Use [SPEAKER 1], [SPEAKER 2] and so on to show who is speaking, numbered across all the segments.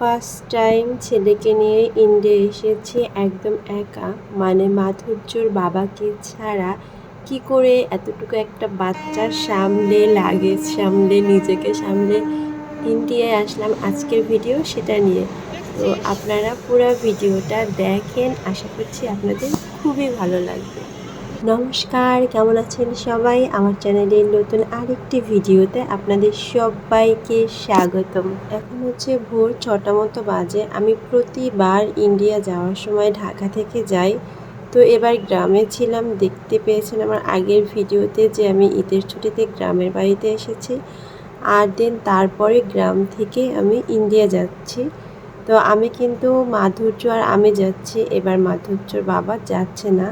[SPEAKER 1] First time ছেলেকে নিয়ে India এসেছি একদম একা। মানে মাধুর্যর বাবাকে ছাড়া কি করে এতটুকু একটা বাচ্চার সামলে, লাগেজ সামলে, নিজেকে সামলে ইন্ডিয়ায় আসলাম আজকের ভিডিও সেটা নিয়ে। তো আপনারা পুরো ভিডিওটা দেখেন। আশা করছি আপনাদের খুবই ভালো লাগবে। নমস্কার, কেমন আছেন সবাই? আমার চ্যানেলের নতুন আরেকটি ভিডিওতে আপনাদের সবাইকে স্বাগতম। এখন হচ্ছে ভোর ছটা মতো বাজে। আমি প্রতিবার ইন্ডিয়া যাওয়ার সময় ঢাকা থেকে যাই। তো এবার গ্রামে ছিলাম। দেখতে পেয়েছেন আমার আগের ভিডিওতে যে আমি ঈদের ছুটিতে গ্রামের বাড়িতে এসেছি। আর দেন তারপরে গ্রাম থেকে আমি ইন্ডিয়া যাচ্ছি। তো আমি কিন্তু মাধুর্য আর আমি যাচ্ছি। এবার মাধুর্যর বাবা যাচ্ছে না।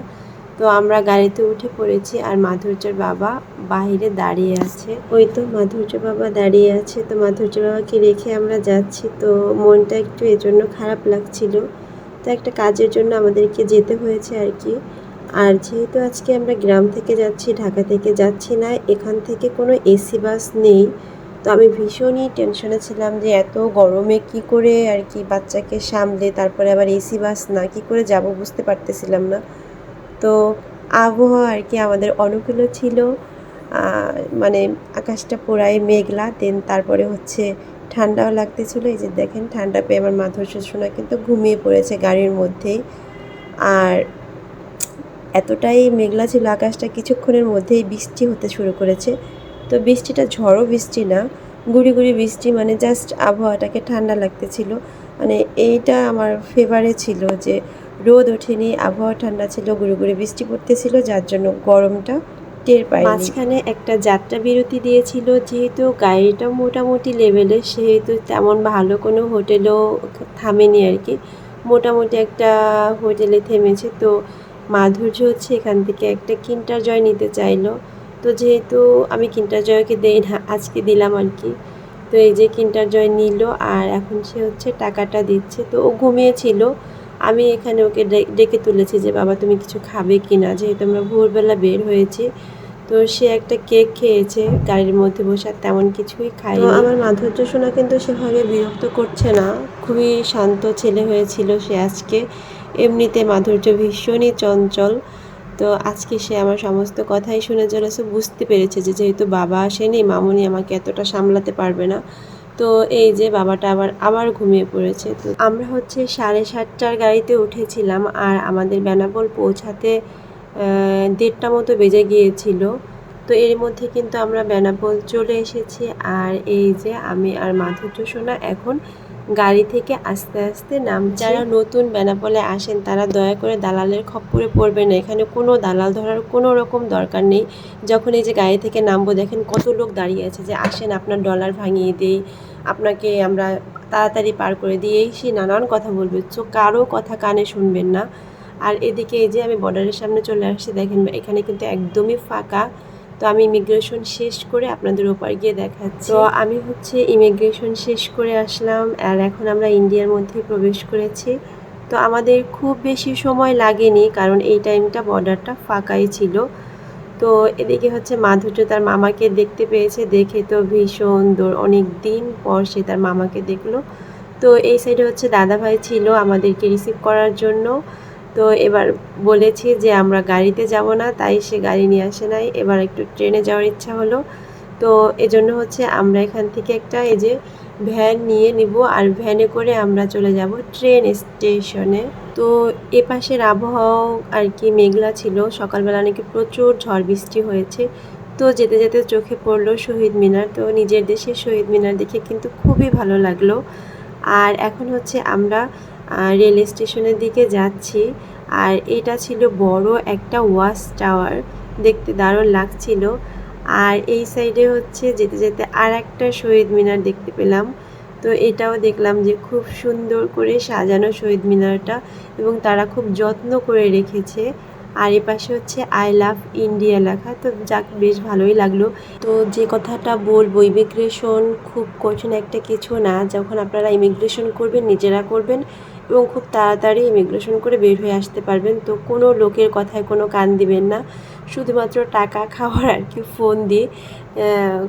[SPEAKER 1] তো আমরা গাড়িতে উঠে পড়েছি আর মাধুর্যর বাবা বাইরে দাঁড়িয়ে আছে। ওই তো মাধুর্য বাবা দাঁড়িয়ে আছে। তো মাধুর্য বাবাকে রেখে আমরা যাচ্ছি। তো মনটা একটু এজন্য খারাপ লাগছিল। তো একটা কাজের জন্য আমাদেরকে যেতে হয়েছে আর কি। আর যেহেতু আজকে আমরা গ্রাম থেকে যাচ্ছি, ঢাকা থেকে যাচ্ছি না, এখান থেকে কোনো এসি বাস নেই। তো আমি ভীষণই টেনশনে ছিলাম যে এত গরমে কি করে আর কি বাচ্চাকে সামলে, তারপরে আবার এসি বাস না কি করে যাব বুঝতে পারতেছিলাম না। তো আবহাওয়া আর কি আমাদের অনুকূলও ছিল। মানে আকাশটা পুরাই মেঘলা দেন তারপরে হচ্ছে ঠান্ডাও লাগতেছিল। এই যে দেখেন, ঠান্ডা পেয়ে আমার মাধুর্য সোনা কিন্তু ঘুমিয়ে পড়েছে গাড়ির মধ্যেই। আর এতটাই মেঘলা ছিল আকাশটা, কিছুক্ষণের মধ্যেই বৃষ্টি হতে শুরু করেছে। তো বৃষ্টিটা ঝড়ো বৃষ্টি না, গুড়ি গুড়ি বৃষ্টি মানে জাস্ট আবহাওয়াটাকে ঠান্ডা লাগতেছিল। মানে এইটা আমার ফেভারে ছিল যে রোদ ওঠেনি, আবহাওয়া ঠান্ডা ছিল গুড়ি গুড়ি বৃষ্টি পড়তেছিল, যার জন্য গরমটা টের পাই মাঝখানে একটা যাত্রা বিরতি দিয়েছিল, যেহেতু গাড়িটা মোটামুটি লেভেলের সেহেতু তেমন ভালো কোনো হোটেলও থামেনি আর কি। মোটামুটি একটা হোটেলে থেমেছে, তো মাধুর্য হচ্ছে এখান থেকে একটা কিন্টার জয় নিতে চাইলো। তো যেহেতু আমি কিন্টার জয়কে দেই না, আজকে দিলাম আর কি। তো এই যে কিন্টার জয় নিল, আর এখন সে হচ্ছে টাকাটা দিচ্ছে, তো ও ঘুমিয়েছিল। আমি এখানে ওকে ডেকে তুলেছি যে, বাবা, তুমি কিছু খাবে কি না যেহেতু আমরা ভোরবেলা বের হয়েছি, তো সে একটা কেক খেয়েছে, গাড়ির মধ্যে বসে আর তেমন কিছুই খাই আমার মাধুর্য শোনা কিন্তু সেভাবে বিরক্ত করছে না। খুবই শান্ত ছেলে হয়েছিল সে আজকে। এমনিতে মাধুর্য ভীষণই চঞ্চল। তো আজকে সে আমার সমস্ত কথাই শুনে চলেছে বুঝতে পেরেছে যে, যেহেতু বাবা আসেনি, মামুনি আমাকে এতটা সামলাতে পারবে না। তো এই যে বাবাটা আবার আবার ঘুমিয়ে পড়েছে। তো আমরা হচ্ছে সাড়ে সাতটার গাড়িতে উঠেছিলাম আর আমাদের বেনাপোল পৌঁছাতে দেড়টা মতো বেজে গিয়েছিল। তো এর মধ্যে কিন্তু আমরা বেনাপোল চলে এসেছি। আর এই যে আমি আর মাধুর্য সোনা এখন গাড়ি থেকে আস্তে আস্তে নাম যারা নতুন বেনাপোলে আসেন, তারা দয়া করে দালালের খপ্পরে পড়বে না। এখানে কোনো দালাল ধরার কোনো রকম দরকার নেই। যখন এই যে গাড়ি থেকে নামবো, দেখেন কত লোক দাঁড়িয়ে আছে যে, আসেন, আপনার ডলার ভাঙিয়ে দেই, আপনাকে আমরা তাড়াতাড়ি পার করে দিই। এই সে নানান কথা বলবে। তো কারও কথা কানে শুনবেন না। আর এদিকে এই যে আমি বর্ডারের সামনে চলে আসছি, দেখেন এখানে কিন্তু একদমই ফাঁকা। তো আমি ইমিগ্রেশন শেষ করে আপনাদের ওপার গিয়ে দেখাচ্ছি। তো আমি হচ্ছে ইমিগ্রেশন শেষ করে আসলাম আর এখন আমরা ইন্ডিয়ার মধ্যে প্রবেশ করেছি। তো আমাদের খুব বেশি সময় লাগেনি কারণ এই টাইমটা বর্ডারটা ফাঁকাই ছিল। তো এদিকে হচ্ছে মাধুর্য তার মামাকে দেখতে পেয়েছে, দেখে তো ভীষণ দৌড় অনেক দিন পর সে তার মামাকে দেখল। তো এই সাইডে হচ্ছে দাদা ভাই ছিল আমাদেরকে রিসিভ করার জন্য। তো এবার বলেছি যে আমরা গাড়িতে যাব না, তাই সে গাড়ি নিয়ে আসে নাই। এবার একটু ট্রেনে যাওয়ার ইচ্ছা হলো। তো এজন্য হচ্ছে আমরা এখান থেকে একটা এই যে ভ্যান নিয়ে নিব আর ভ্যানে করে আমরা চলে যাব ট্রেন স্টেশনে। তো এ পাশের আবহাওয়াও আর কি মেঘলা ছিল। সকালবেলা নাকি প্রচুর ঝড় বৃষ্টি হয়েছে। তো যেতে যেতে চোখে পড়ল শহীদ মিনার। তো নিজের দেশের শহীদ মিনার দেখে কিন্তু খুবই ভালো লাগল। আর এখন হচ্ছে আমরা রেল স্টেশনের দিকে যাচ্ছি। আর এটা ছিল বড় একটা ওয়াচ টাওয়ার দেখতে দারুণ লাগছিল। আর এই সাইডে হচ্ছে যেতে যেতে আর একটা শহীদ মিনার দেখতে পেলাম। তো এটাও দেখলাম যে খুব সুন্দর করে সাজানো শহীদ মিনারটা এবং তারা খুব যত্ন করে রেখেছে। আর এ পাশে হচ্ছে আই লাভ ইন্ডিয়া লেখা। তো যাক, বেশ ভালোই লাগল। তো যে কথাটা বলব ইমিগ্রেশন খুব কঠিন একটা কিছু না। যখন আপনারা ইমিগ্রেশন করবেন, নিজেরা করবেন। এবং খুব তাড়াতাড়ি ইমিগ্রেশন করে বের হয়ে আসতে পারবেন। তো কোনো লোকের কথায় কোনো কান দিবেন না। শুধুমাত্র টাকা খাওয়ার আর কি ফোন দিয়ে।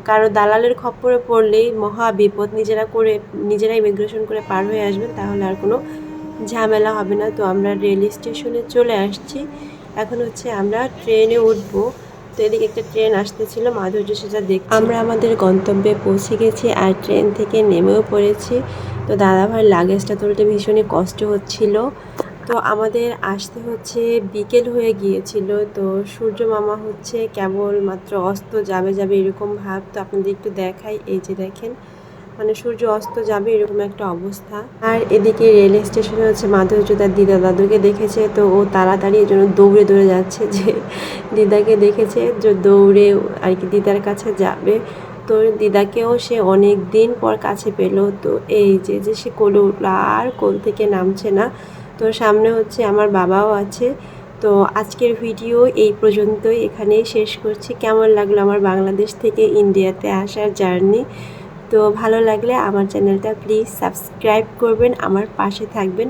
[SPEAKER 1] কারও দালালের খপ্পরে পড়লেই মহা বিপদ। নিজেরা করে, নিজেরা ইমিগ্রেশন করে পার হয়ে আসবেন, তাহলে আর কোনো ঝামেলা হবে না। তো আমরা রেল স্টেশনে চলে আসছি। এখন হচ্ছে আমরা ট্রেনে উঠবো। তো এদিকে একটা ট্রেন আসতেছিল, মাধুর্য সেটা দেখ আমরা আমাদের গন্তব্যে পৌঁছে গেছি আর ট্রেন থেকে নেমেও পড়েছি। তো দাদাভাইয়ের লাগেজটা তুলতে ভীষণই কষ্ট হচ্ছিল। তো আমাদের আসতে হচ্ছে বিকেল হয়ে গিয়েছিল, তো সূর্য মামা হচ্ছে কেবল মাত্র অস্ত যাবে যাবে এরকম ভাব, তো আপনাদের একটু দেখাই। এই যে দেখেন মানে সূর্য অস্ত যাবে এরকম একটা অবস্থা। আর এদিকে রেল স্টেশনে হচ্ছে মাধুর্য তার দিদা দাদুকে দেখেছে, তো ও তাড়াতাড়ি এই জন্য দৌড়ে দৌড়ে যাচ্ছে যে দিদাকে দেখেছে, যে দৌড়ে আর কি দিদার কাছে যাবে। তো দিদাকেও সে অনেক দিন পর কাছে পেল। তো এই যে যে সে কোলে উঠল, আর কোল থেকে নামছে না। তো সামনে হচ্ছে আমার বাবাও আছে। তো আজকের ভিডিও এই পর্যন্তই। এখানেই শেষ করছি। কেমন লাগল আমার বাংলাদেশ থেকে ইন্ডিয়াতে আসার জার্নি? তো ভালো লাগলে আমার চ্যানেলটা প্লিজ সাবস্ক্রাইব করবেন, আমার পাশে থাকবেন।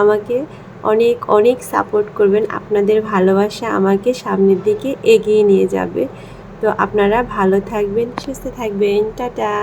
[SPEAKER 1] আমাকে অনেক অনেক সাপোর্ট করবেন। আপনাদের ভালোবাসা আমাকে সামনের দিকে এগিয়ে নিয়ে যাবে। তো আপনারা ভালো থাকবেন সুস্থ থাকবেন টাটা।